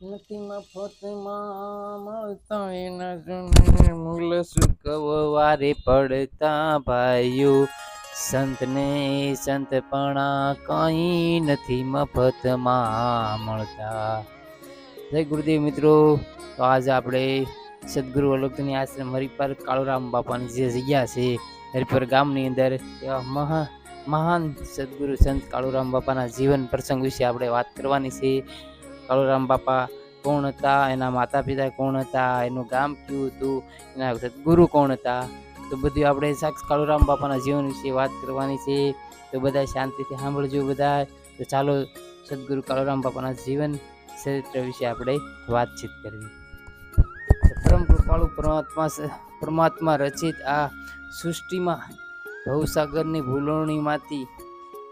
નથી મફતમાં મળતા એના સુકવવારે પડતા ભાઈઓ. સંતને સંતપણા કંઈ નથી મફતમાં મળતા. જય ગુરુદેવ મિત્રો, તો આજે આપણે સદગુરુ અલોકની આશ્રમ હરિપર કાળુરામ બાપાની જે જગ્યા છે, હરિપર ગામની અંદર, એવા મહા, મહાન સદગુરુ સંત કાળુરામ બાપાના જીવન પ્રસંગ વિશે આપણે વાત કરવાની છે. કાળુરામ બાપા કોણ હતા? એના માતા પિતા કોણ હતા? એનું ગામ કયું હતું? એના સદગુરુ કોણ હતા? તો બધું આપણે સાક્ષ કાળુરામ બાપાના જીવન વિશે વાત કરવાની છે. તો બધા શાંતિથી સાંભળજો બધા તો ચાલો, સદગુરુ કાળુરામ બાપાના જીવન ચરિત્ર વિશે આપણે વાતચીત કરવી પરમ કૃપાળુ પરમાત્મા પરમાત્મા રચિત આ સૃષ્ટિમાં ભવસાગરની ભૂલવણીમાંથી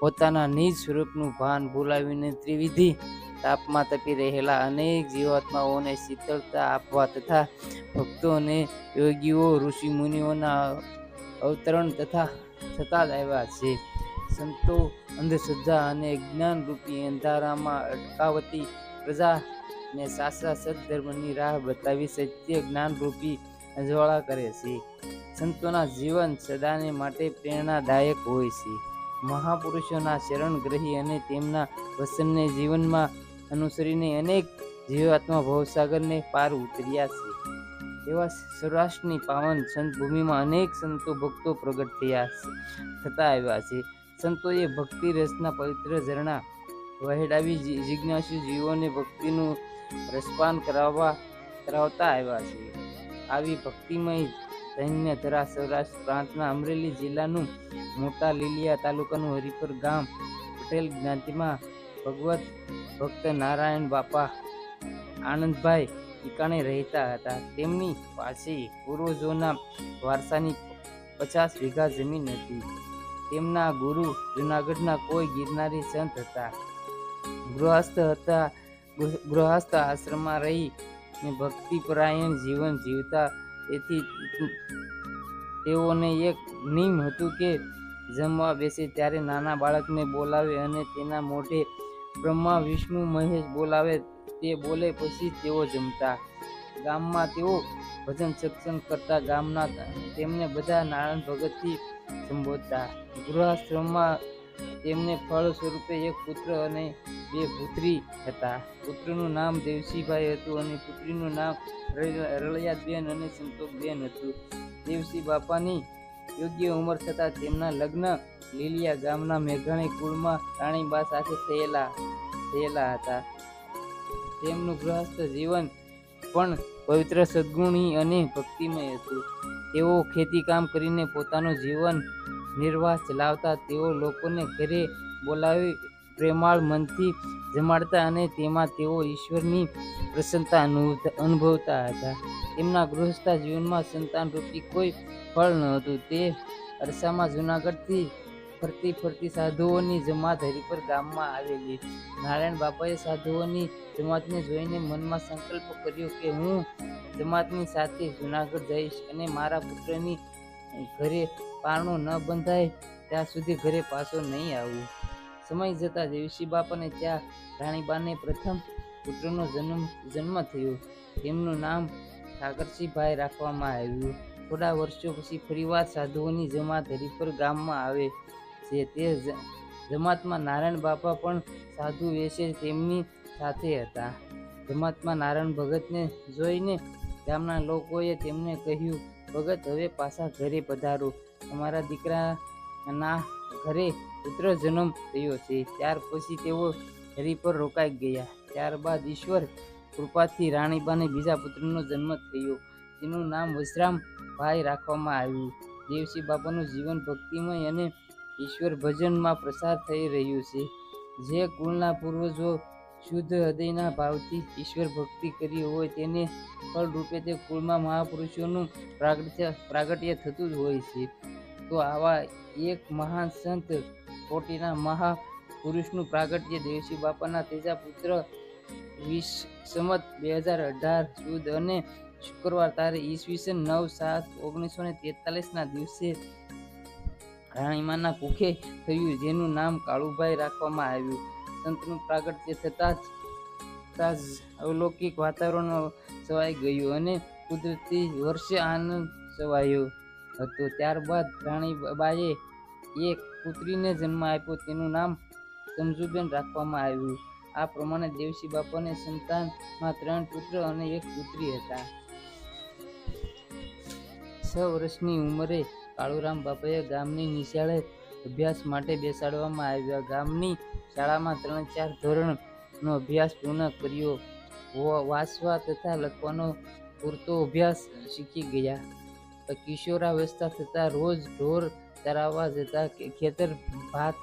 પોતાના નિજ સ્વરૂપનું ભાન ભૂલાવીને ત્રિવિધિ તાપમાં તપી રહેલા અનેક જીવાત્માઓને શીતળતા આપવા તથા ભક્તોને યોગીઓ, ઋષિ મુનિઓના અવતરણ તથા થતા જ આવ્યા છે. સંતો, અંધશ્રદ્ધા અને જ્ઞાન રૂપી અંધારામાં અટકાવતી પ્રજાને સાચા સદધર્મની રાહ બતાવી સત્ય જ્ઞાન રૂપી અજવાળા કરે છે. સંતોના જીવન સદાને માટે પ્રેરણાદાયક હોય છે. મહાપુરુષોના શરણગ્રહી અને તેમના વસનને જીવનમાં અનુસરીને અનેક જીવાત્મા ભવસાગરને પાર ઉતર્યા છે. એવા સૌરાષ્ટ્રની પાવન સંત ભૂમિમાં અનેક સંતો ભક્તો પ્રગટ થયા થતા આવ્યા છે. સંતોએ ભક્તિ રસના પવિત્ર ઝરણા વહેડાવી જિજ્ઞાસુ જીવોને ભક્તિનું રસપાન કરાવવા, કરાવતા આવ્યા છે. આવી ભક્તિમય ધન્ય ધરા સૌરાષ્ટ્ર પ્રાંતના અમરેલી જિલ્લાનું મોટા લીલિયા તાલુકાનું હરિપર ગામ પટેલ જ્ઞાતિમાં ભગવત ભક્ત નારાયણ બાપા આનંદભાઈ ઠીકાણે રહેતા હતા. તેમની પાસે પૂર્વજોના વારસાની પચાસ વીઘા જમીન હતી. તેમના ગુરુ જુનાગઢના કોઈ ગિરનારી સંત હતા. ગૃહસ્થ હતા ગૃહસ્થ આશ્રમમાં રહી ને ભક્તિપરાયણ જીવન જીવતા. તેથી તેઓને એક નિયમ હતું કે જમવા બેસે ત્યારે નાના બાળકને બોલાવે અને તેના મોઢે બ્રહ્મા, વિષ્ણુ, મહેશ બોલાવે તે બોલે પછી તેઓ જમતા. ગામમાં તેઓ ભજન સત્સંગ કરતા. ગામના તેમને બધા નારાયણ ભગતથી સંબોધતા. ગૃહાશ્રમમાં તેમને ફળ સ્વરૂપે એક પુત્ર અને બે પુત્રી હતા. પુત્રનું નામ દેવસીભાઈ હતું અને પુત્રીનું નામ રળ- રળિયાબેન અને સંતોષબેન હતું. દેવસી બાપાની યોગ્ય ઉંમર થતાં તેમના લગ્ન લીલિયા ગામના મેઘાણી કુળમાં રાણીબા સાથે થયેલા થયેલા હતા. તેમનું ગૃહસ્થ જીવન પણ પવિત્ર સદગુણી અને ભક્તિમય હતું. તેઓ ખેતીકામ કરીને પોતાનું જીવન નિર્વાહ ચલાવતા તેઓ લોકોને ઘરે બોલાવી પ્રેમાળ મનથી જમાડતા અને તેમાં તેઓ ઈશ્વરની પ્રસન્નતા અનુભવતા હતા. તેમના ગૃહસ્થ જીવનમાં સંતાન રૂપી કોઈ ફળ ન હતું. તે અરસામાં જુનાગઢથી ફરતી ફરતી સાધુઓની જમાત હરિપર ગામમાં આવેલી. નારાયણ બાપાએ સાધુઓની જમાતને જોઈને મનમાં સંકલ્પ કર્યો કે હું જમાતની સાથે જુનાગઢ જઈશ અને મારા પુત્રની ઘરે પારણું ન બંધાય, ત્યાં સુધી ઘરે પાછો નહીં આવું. સમય જતાં દેવસી બાપાને ત્યાં રાણીબાને પ્રથમ પુત્રનો જન્મ જન્મ થયો. તેમનું નામ ઠાકરસિંહભાઈ રાખવામાં આવ્યું. થોડા વર્ષો પછી ફરીવાર સાધુઓની જમાત હરિપર ગામમાં આવે. છે તે જમાતમાં નારાયણ બાપા પણ સાધુ વેશે તેમની સાથે હતા. જમાતમાં નારાયણ ભગતને જોઈને ગામના લોકોએ તેમને કહ્યું, ભગત, હવે પાછા ઘરે પધારો. અમારા દીકરાના ઘરે પુત્ર જન્મ થયો છે. ત્યાર પછી તેઓ હરી પર રોકાઈ ગયા. ત્યારબાદ ઈશ્વર કૃપાથી રાણીબાને બીજા પુત્રનો જન્મ થયો. તેનું નામ વજરામ ભાઈ રાખવામાં આવ્યું. દેવસી બાપાનું જીવન ભક્તિમય અને ઈશ્વર ભજનમાં પ્રસાર થઈ રહ્યું છે. જે કુળના પૂર્વજો શુદ્ધ હૃદયના ભાવથી ઈશ્વર ભક્તિ કરી હોય તેને ફળરૂપે તે કુળમાં મહાપુરુષોનું પ્રાગટ્ય પ્રાગટ્ય થતું જ હોય છે. તો આવા એક મહાન સંત કોટીના મહાપુરુષનું પ્રાગટ્ય દેવસી બાપાના ત્રીજા પુત્ર વીસ સંમત બે હજાર અઢાર સુદ અને શુક્રવાર તારે ઈસવીસન નવ સાત ઓગણીસો ને તેતાલીસના દિવસે રાણીમાના કુખે થયું, જેનું નામ કાળુભાઈ રાખવામાં આવ્યું. સંતનું પ્રાગટ્ય થતાં જ અલૌકિક વાતાવરણ છવાઈ ગયું અને કુદરતી વર્ષે આનંદ છવાયો હતો. ત્યારબાદ રાણીબાએ એક પુત્રીને જન્મ આપ્યો. તેનું નામ સમજુબેન રાખવામાં આવ્યું. આ પ્રમાણે દેવસી બાપાને સંતાનમાં ત્રણ પુત્ર અને એક પુત્રી હતા. છ વર્ષની ઉંમરે કાળુરામ બાપાએ ગામની નિશાળે અભ્યાસ માટે બેસાડવામાં આવ્યા. ગામની શાળામાં ત્રણ ચાર ધોરણનો અભ્યાસ પૂર્ણ કર્યો. વાંચવા તથા લખવાનો પૂરતો અભ્યાસ શીખી ગયા. કિશોરાવસ્થા થતાં રોજ ઢોર ચરાવવા જતા ખેતર ભાત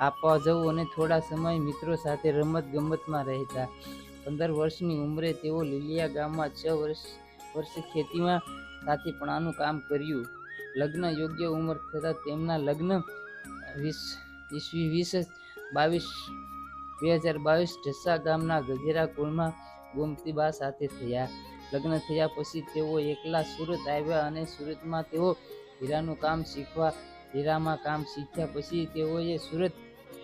આપવા જવું અને થોડા સમય મિત્રો સાથે રમત ગમતમાં રહેતા. પંદર વર્ષની ઉંમરે તેઓ લીલિયા ગામમાં છ વર્ષ વર્ષ ખેતીમાં સાથીપણાનું કામ કર્યું. લગ્ન યોગ્ય ઉંમર થતાં તેમના લગ્ન વીસ, ઈસવી વીસ બાવીસ, બે હજાર બાવીસ ઢસા ગામના ગજેરા કુળમાં ગોમતીબા સાથે થયા. લગ્ન થયા પછી તેઓ એકલા સુરત આવ્યા અને સુરતમાં તેઓ હીરાનું કામ શીખવા, હીરામાં કામ શીખ્યા પછી તેઓએ સુરત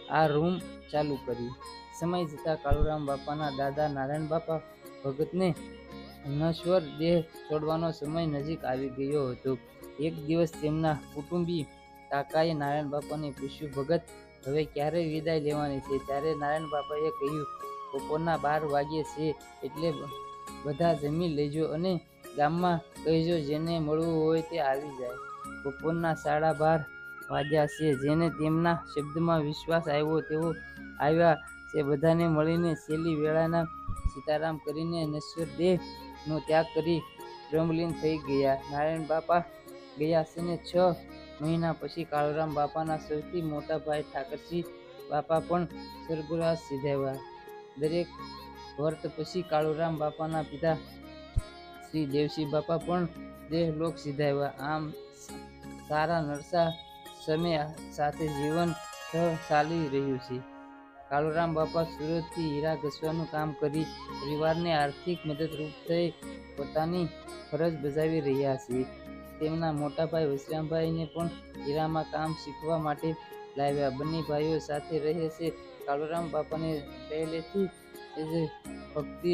આ રૂમ ચાલુ કરી સમય જતાં કાળુરામ બાપાના દાદા નારાયણ બાપા ભગતને નશ્વર દેહ છોડવાનો સમય નજીક આવી ગયો હતો. એક દિવસ તેમના કુટુંબી કાકાએ નારાયણ બાપાને પૂછ્યું, ભગત, હવે ક્યારે વિદાય લેવાની છે? ત્યારે નારાયણ બાપાએ કહ્યું, બપોરના બાર વાગ્યે છે, એટલે બધા જમી લેજો અને ગામમાં કહેજો, જેને મળવું હોય તે આવી જાય. બપોરના સાડા બાર વાગ્યા છે, જેને તેમના શબ્દમાં વિશ્વાસ આવ્યો, તેઓ આવ્યા છે. બધાને મળીને છેલ્લી વેળાના સીતારામ કરીને નશ્વર દેહનો ત્યાગ કરી બ્રહ્મલીન થઈ ગયા. નારાયણ બાપા ગયા છે ને છ મહિના પછી કાળુરામ બાપાના સૌથી મોટા ભાઈ ઠાકરસિંહ બાપા પણ સ્વર્ગવાસ સિધાવ્યા. દરેક વર્ત પછી કાળુરામ બાપાના પિતા શ્રી દેવસિંહ બાપા પણ દેહલોક સિધાવ્યા. આમ સારા નરસા સમય સાથે જીવન ચાલી રહ્યું છે. કાળુરામ બાપા સુરતથી હીરા ઘસવાનું કામ કરી પરિવારને આર્થિક મદદરૂપ થઈ પોતાની ફરજ બજાવી રહ્યા છે. તેમના મોટા ભાઈ વસરામભાઈને પણ હીરામાં કામ શીખવા માટે લાવ્યા. બંને ભાઈઓ સાથે રહે છે. કાળુરામ બાપાને પહેલેથી ભક્તિ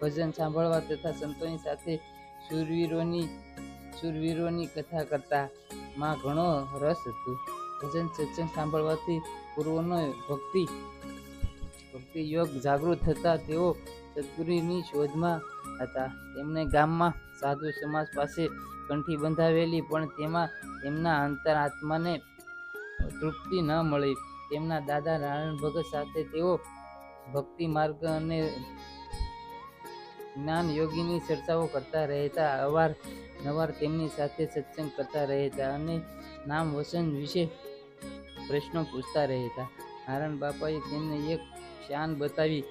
ભજન સાંભળવા તથા સંતોની સાથે શૂરવીરોની શૂરવીરોની કથા કરતા. માં ઘણો રસ હતો. ભજન સત્સંગ સાંભળવાથી પૂર્વનો ભક્તિ ભક્તિ યોગ જાગૃત થતા તેઓ સદગુરુની શોધમાં હતા. તેમને ગામમાં સાધુ સમાજ પાસે કંઠી બંધાવેલી, પણ તેમાં તેમના અંતરાત્માને તૃપ્તિ ન મળી. તેમના દાદા નારાયણ ભગત સાથે તેઓ ભક્તિ માર્ગ અને જ્ઞાન યોગીની ચર્ચાઓ કરતા રહેતા, અવાર નવાર તેમની સાથે સત્સંગ કરતા રહેતા અને નામ વસન વિશે પ્રશ્નો પૂછતા રહેતા. નારાયણ બાપાએ તેમને એક શાન બતાવી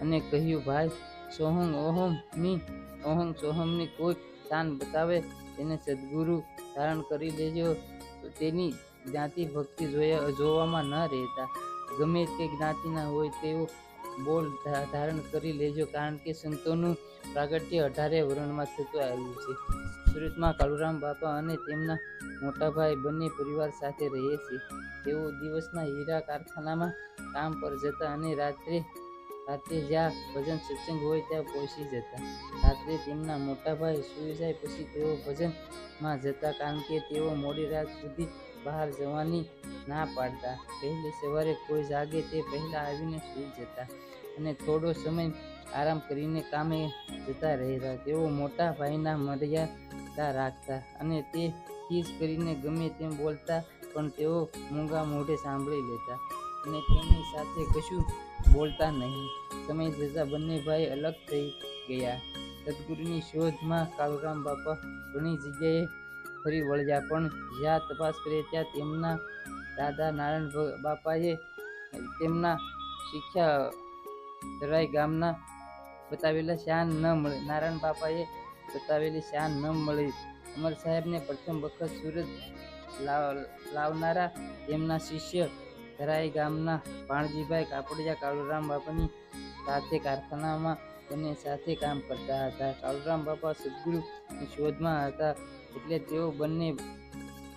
અને કહ્યું, ભાઈ, સોહમ ઓહમની ઓહમ સોહમની કોઈ શાન બતાવે તેને સદગુરુ ધારણ કરી લેજો. તો તેની જ્ઞાતિ ભક્તિ જોયા, જોવામાં ન રહેતા. ગમે તે જ્ઞાતિના હોય તેઓ બોલ ધારણ કરી લેજો. કારણ કે સંતોનું પ્રાગટ્ય અઢારે વર્ણમાં થતું આવ્યું છે. સુરતમાં કાલુરામ બાપા અને તેમના મોટાભાઈ બંને પરિવાર સાથે રહે છે. તેઓ દિવસના હીરા કારખાનામાં કામ પર જતા અને રાત્રે રાત્રે જ્યાં ભજન સત્સંગ હોય ત્યાં પહોંચી જતા. રાત્રે તેમના મોટા ભાઈ સૂઈ જાય પછી તેઓ ભજનમાં જતા કારણ કે તેઓ મોડી રાત સુધી બહાર જવાની ના પાડતા. પહેલી સવારે કોઈ જાગે તે પહેલાં આવીને સૂઈ જતા અને થોડો સમય આરામ કરીને કામે જતા રહેતા. તેઓ મોટા ભાઈના મર્યાદા રાખતા અને તે ખીસ કરીને ગમે તેમ બોલતા પણ તેઓ મૂંગા મોઢે સાંભળી લેતા. અને તેમની સાથે કશું બોલતા નહીં. સમય જતાં બંને ભાઈ અલગ થઈ ગયા. સદગુરુની શોધમાં કાળુરામ બાપા ઘણી જગ્યાએ ફરી વળ્યા, પણ જ્યાં તપાસ કરે ત્યાં તેમના દાદા નારાયણ બાપાએ તેમના શીખ્યા તરાઈ ગામના બતાવેલા શાન ન મળે. નારાયણ બાપાએ બતાવેલી શાન ન મળી. અમર સાહેબને પ્રથમ વખત સુરત લાવ- લાવનારા તેમના શિષ્ય ધરાઈ ગામના ભાણજીભાઈ કાપડિયા કાળુરામ બાપાની સાથે કારખાનામાં બંને સાથે કામ કરતા હતા. કાળુરામ બાપા સદગુરુની શોધમાં હતા એટલે તેઓ બંને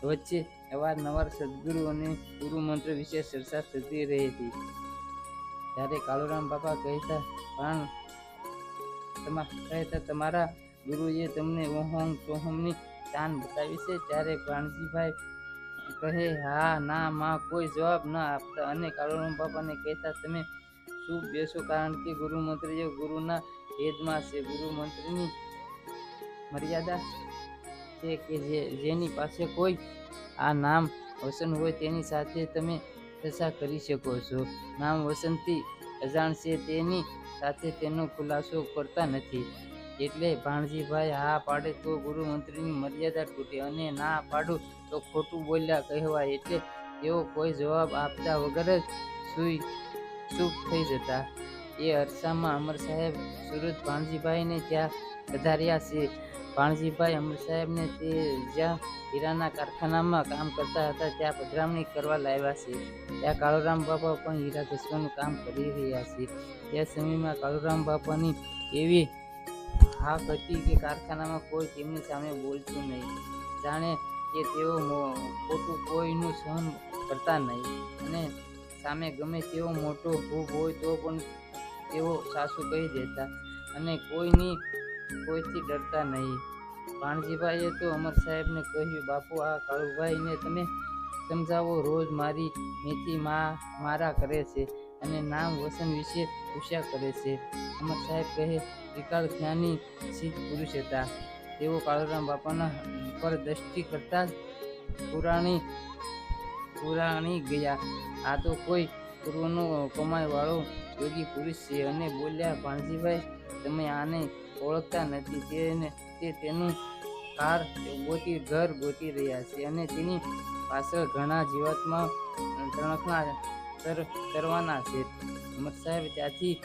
વચ્ચે અવારનવાર સદગુરુ અને ગુરુ મંત્ર વિશે ચર્ચા થતી રહી હતી. ત્યારે કાળુરામ બાપા કહેતા તમા કહેતા, તમારા ગુરુએ તમને ઓહોમ ચોહમની ચાન બતાવી છે. ત્યારે ભાણજીભાઈ કહે, હા, ના, માં, કોઈ જવાબ ન આપતા. અને કાળુરામ બાપાને કહેતા, તમે શું બેસો? કારણ કે ગુરુ મંત્રીઓ ગુરુના હેદમાં છે. ગુરુ મંત્રીની મર્યાદા છે કે જે, જેની પાસે કોઈ આ નામ વસન હોય, તેની સાથે તમે ચર્ચા કરી શકો છો. નામ વસંતી અજાણ છે, તેની સાથે તેનો ખુલાસો કરતા નથી. એટલે ભાણજીભાઈ, હા, પાડે તો ગુરુ મંત્રીની મર્યાદા તૂટે અને ના પાડું તો ખોટું બોલ્યા કહેવાય. એટલે તેઓ કોઈ જવાબ આપતા વગર જ સુઈ ચૂપ થઈ જતા. એ અરસામાં અમર સાહેબ સુરત ભાણજીભાઈને ત્યાં વધાર્યા છે. ભાણજીભાઈ અમર સાહેબને તે જ્યાં હીરાના કારખાનામાં કામ કરતા હતા, ત્યાં પધરામણી કરવા લાવ્યા છે. ત્યાં કાળુરામ બાપા પણ હીરા ઘસવાનું કામ કરી રહ્યા છે. તે સમયમાં કાળુરામ બાપાની એવી હાક કરતી કે કારખાનામાં કોઈ તેમની સામે બોલતું નહીં. જાણે કે તેઓ ખોટું કોઈનું સહન કરતા નહીં. અને સામે ગમે તેવો મોટો ભૂખ હોય તો પણ તેઓ સાસુ કહી દેતા અને કોઈની, કોઈથી ડરતા નહીં. ભાણજીભાઈએ તો અમર સાહેબને કહ્યું, બાપુ, આ કાળુભાઈને તમે સમજાવો, રોજ મારી મેથી મા, મારા કરે છે. અને નામ વસન વિશે પૂછ્યા કરે છે. અમર સાહેબ કહે વિકાળ જ્ઞાની સિદ્ધ પુરુષ હતા. તેઓ કાળુરામ બાપાના પર દ્રષ્ટિ કરતા પુરાણી પુરાણી ગયા. આ તો કોઈ પૂર્વનો કમાઈ વાળો યોગી પુરુષ છે અને બોલ્યા ભાણજીભાઈ તમે આને ઓળખતા નથી. તેને, તે તેનું કાર ગોતી, ઘર ગોતી રહ્યા છે અને તેની પાછળ ઘણા જીવાતમાં તણખના તર તરવાના છે. અમર સાહેબ ત્યાંથી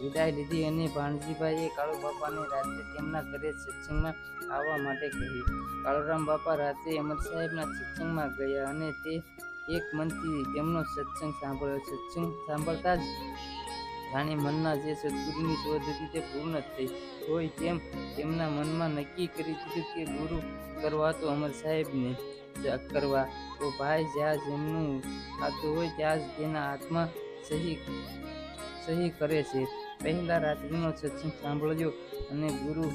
વિદાય લીધી અને ભાણજીભાઈએ કાળુ બાપાને રાત્રે તેમના ઘરે સત્સંગમાં આવવા માટે કહ્યું. કાળુરામ બાપા રાત્રે અમર સાહેબના સત્સંગમાં ગયા અને તે એક મનથી તેમનો સત્સંગ સાંભળ્યો. સત્સંગ સાંભળતા જ જાણે મનના જે સદગુરુની શોધ હતી તે પૂર્ણ થઈ. હોય તેમ તેમના મનમાં નક્કી કરી દીધું કે ગુરુ કરવા તો અમર સાહેબને કરવા તો ભાઈ જ્યાં જેમનું ખાતું હોય ત્યાં જ તેના હાથમાં સહી સહી કરે છે. પહેલા રાત્રિનો સત્સંગ સાંભળ્યો અને ગુરુ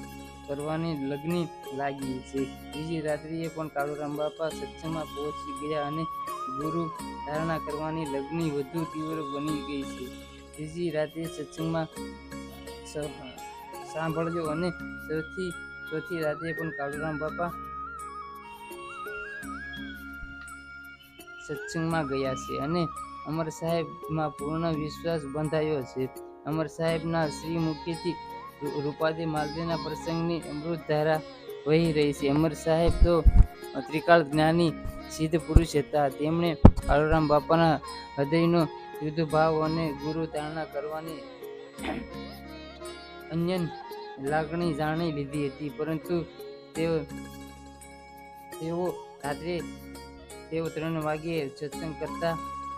કરવાની લગ્ની લાગી છે. બીજી રાત્રિએ પણ કાળુરામ બાપા સત્સંગમાં પહોંચી ગયા અને ગુરુ ધારણા કરવાની લગ્ની વધુ તીવ્ર બની ગઈ છે. ત્રીજી રાત્રે સત્સંગમાં સાંભળજો અને ચોથી ચોથી રાત્રે પણ કાળુરામ બાપા સત્સંગમાં ગયા છે અને અમર સાહેબમાં પૂર્ણ વિશ્વાસ બંધાયો છે. અમર સાહેબના શ્રીમુખીથી રૂપાદી માલદીના પ્રસંગની અમૃતધારા વહી રહી છે. અમર સાહેબ તો ત્રિકાળ જ્ઞાની, સિદ્ધ પુરુષ હતા. તેમણે કાળુરામ બાપાના હૃદયનો યુદ્ધ ભાવ અને ગુરુ ધારણા કરવાની અન્ય લાગણી જાણી લીધી હતી. પરંતુ તેઓ તેઓ રાત્રે તેઓ ત્રણ વાગ્યે સત્સંગ કરતા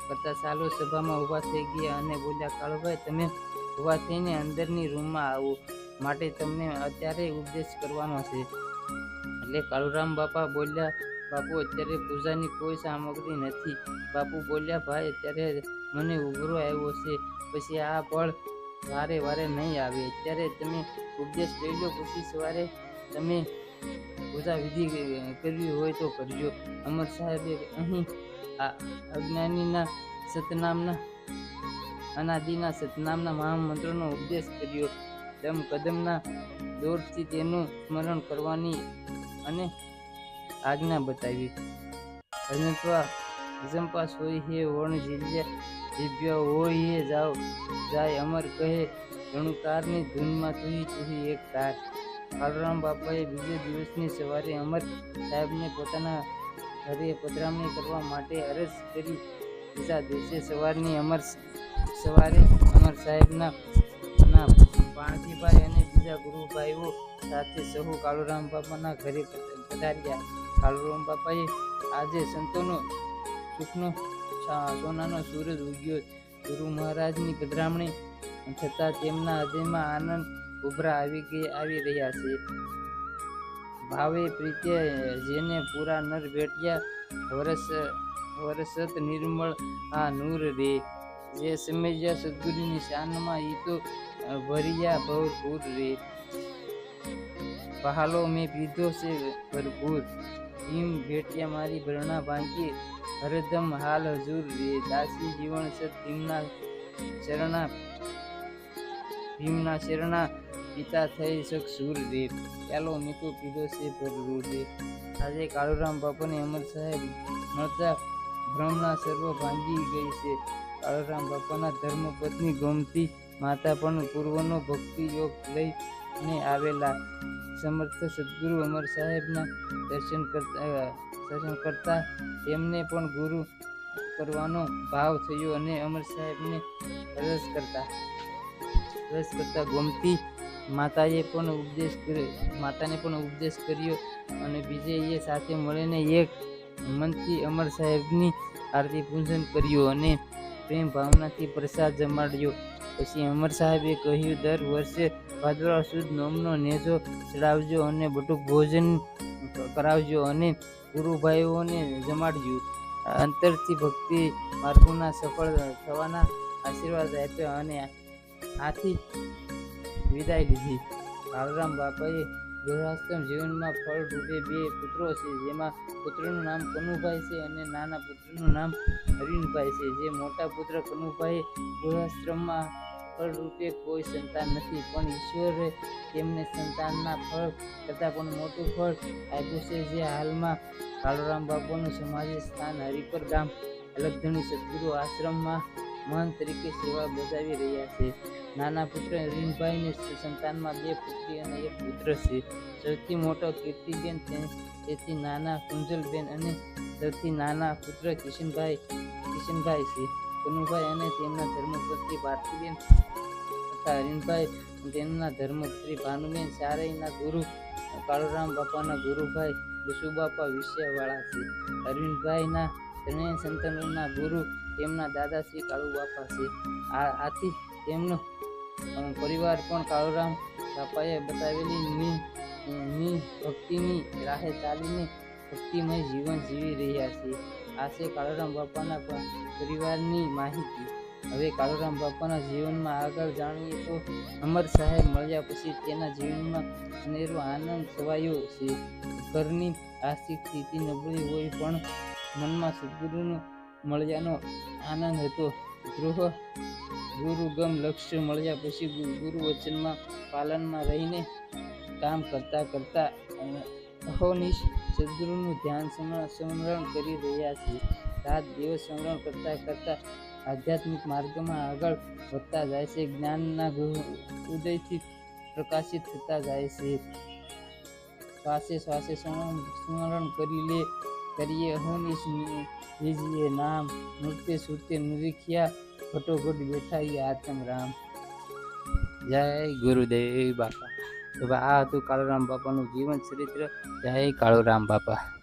કરતા સાલો સભામાં ઊભા થઈ ગયા અને બોલ્યા, કાળુભાઈ, તમે ઊભા થઈને અંદરની રૂમમાં આવો. માટે તમને અત્યારે ઉપદેશ કરવાનો છે. એટલે કાળુરામ બાપા બોલ્યા, બાપુ, અત્યારે પૂજાની કોઈ સામગ્રી નથી. બાપુ બોલ્યા, ભાઈ, અત્યારે મને ઉઘરો આવ્યો છે. પછી આ પળ વારે વારે નહીં આવે. અત્યારે તમે ઉપદેશ લઈ લો. પછી સવારે તમે પૂજા વિધિ કરવી હોય તો કરજો. અમર સાહેબે અહીં અજ્ઞાનીના સતનામના, અનાદિના સતનામના મહામંત્રનો ઉપદેશ કર્યો. દમ કદમના દોરથી તેનું સ્મરણ કરવાની અને આજ્ઞા બતાવી. અજંપા અજંપા સોઈ હે વણ જીલ્યા દિવ્ય હોય હે, જાઓ. જાય અમર કહે ગણુકારની ધૂનમાં તુહી તુહી એક તાર. કાળુરામ બાપાએ બીજે દિવસની સવારે અમર સાહેબને પોતાના ઘરે પધરામણી કરવા માટે અરજ કરી બીજા દિવસે સવારની અમર સવારે અમર સાહેબના પાણજીભાઈ અને બીજા ગુરુભાઈઓ સાથે સહુ કાળુરામ બાપાના ઘરે પધાર્યા. કાળુરામ બાપાએ આજે સંતોનો સુખનો સોનાનો સૂરજ ઉગ્યો. ગુરુ મહારાજની પધરામણી થતાં તેમના હૃદયમાં આનંદ ઉભરા આવી ગઈ, આવી રહ્યા છે. ભાવે પ્રીત્ય જેને પૂરા નર ભેટ્યા, વરસ, વરસત નિર્મળ આ નૂર રે. જે સમજ્યા સદગુરુની શાનમાં એ તો ભર્યા ભરપૂર રે. પહાલો મેં પીધો છે ભરપૂર. ભીમ ભેટિયા મારી ભરણા ભાંગી, હરદમ હાલ હજુર રે. દાસી જીવન સત ભીમના શરણા ભીમના શરણા પિતા થઈ શક સુર રે ચાલો મિત્રો કીધો છે ભરપૂર રે આજે કાળુરામ બાપાને અમર સાહેબ મળતા ભ્રમના સર્વ ભાંગી ગઈ છે. કાળુરામ બાપાના ધર્મપત્ની ગોમતી માતા પણ પૂર્વનો ભક્તિ યોગ લઈ અને આવેલા સમર્થ સદગુરુ અમર સાહેબના દર્શન કરતા દર્શન કરતા તેમને પણ ગુરુ કરવાનો ભાવ થયો અને અમર સાહેબને રસ કરતા રસ કરતા ગોમતી માતાએ પણ ઉપદેશ કર્યો, માતાને પણ ઉપદેશ કર્યો અને બીજે એ સાથે મળીને એક મનથી અમર સાહેબની આરતી પૂજન કર્યું અને પ્રેમ ભાવનાથી પ્રસાદ જમાડ્યો. પછી અમર સાહેબે કહ્યું, દર વર્ષે ભાદરવા સુદ નોમનો નેજો ચડાવજો અને બટુક ભોજન કરાવજો અને ગુરુભાઈઓને જમાડ્યું અંતરથી ભક્તિ માર્ગોના સફળ થવાના આશીર્વાદ આપ્યા અને આથી વિદાય લીધી. બાલરામ બાપાએ ગૃહસ્થમ જીવનમાં ફળ રૂપે બે પુત્રો છે, જેમાં પુત્રનું નામ કનુભાઈ છે અને નાના પુત્રનું નામ હરિનભાઈ છે. જે મોટા પુત્ર કનુભાઈ ગૃહસ્થમાં ફળરૂપે કોઈ સંતાન નથી, પણ ઈશ્વરે તેમને સંતાનના ફળ કરતાં પણ મોટું ફળ આપ્યું છે. જે હાલમાં કાળુરામ બાપુનું સમાધિ સ્થાન હરિપર ગામ અલગધણી સદગુરુ આશ્રમમાં મહંત તરીકે સેવા બજાવી રહ્યા છે. નાના પુત્ર હરીનભાઈને સંતાનમાં બે પુત્રી અને એક પુત્ર છે. સૌથી મોટો કીર્તિબેન તેથી નાના કુંજલબેન અને સૌથી નાના પુત્ર કિશનભાઈ કિશનભાઈ છે. કનુભાઈ અને તેમના ધર્મપત્ની ભારતીબેન તથા હરીનભાઈ, તેમના ધર્મપત્ની ભાનુબેન ચારેયના ગુરુ, કાળુરામ બાપાના ગુરુભાઈ, બસુબાપા વિષયવાળા છે. અરવિંદભાઈના ત્રણેય સંતાનોના ગુરુ તેમના દાદાશ્રી કાળુ બાપા છે. આથી તેમનો પરિવાર પણ કાળુરામ બાપાએ બતાવેલી ની ભક્તિની રાહે ચાલીને ભક્તિમય જીવન જીવી રહ્યા છે. આ છે કાળુરામ બાપાના પરિવારની માહિતી. હવે કાળુરામ બાપાના જીવનમાં આગળ જાણીએ તો અમર સાહેબ મળ્યા પછી તેના જીવનમાં અનેરો આનંદ છવાયો છે. ઘરની આર્થિક સ્થિતિ નબળી હોય પણ મનમાં સદગુરુનું મળ્યાનો આનંદ હતો. ગૃહ ગુરુગમ લક્ષ્ય મળ્યા પછી ગુરુ વચનમાં પાલનમાં રહીને કામ કરતા કરતા અહોનિશ સદગુરુનું ધ્યાન સ્મરણ કરી રહ્યા છે રાત દિવસ સ્મરણ કરતા કરતા આધ્યાત્મિક માર્ગમાં આગળ વધતા જાય છે. જ્ઞાનના ઉદયથી પ્રકાશિત થતા જાય છે. શ્વાસે શ્વાસે સ્મરણ કરી લે, કરીએ અહોનિશ લીજીએ નામ નૃત્ય સુરતે નિરીખ્યા ઘટોઘટ બેઠા એ આત્મ રામ. જય ગુરુદેવ બાપા. તો આ હતું કાળુરામ બાપાનું જીવન ચરિત્ર. જય કાળુરામ બાપા.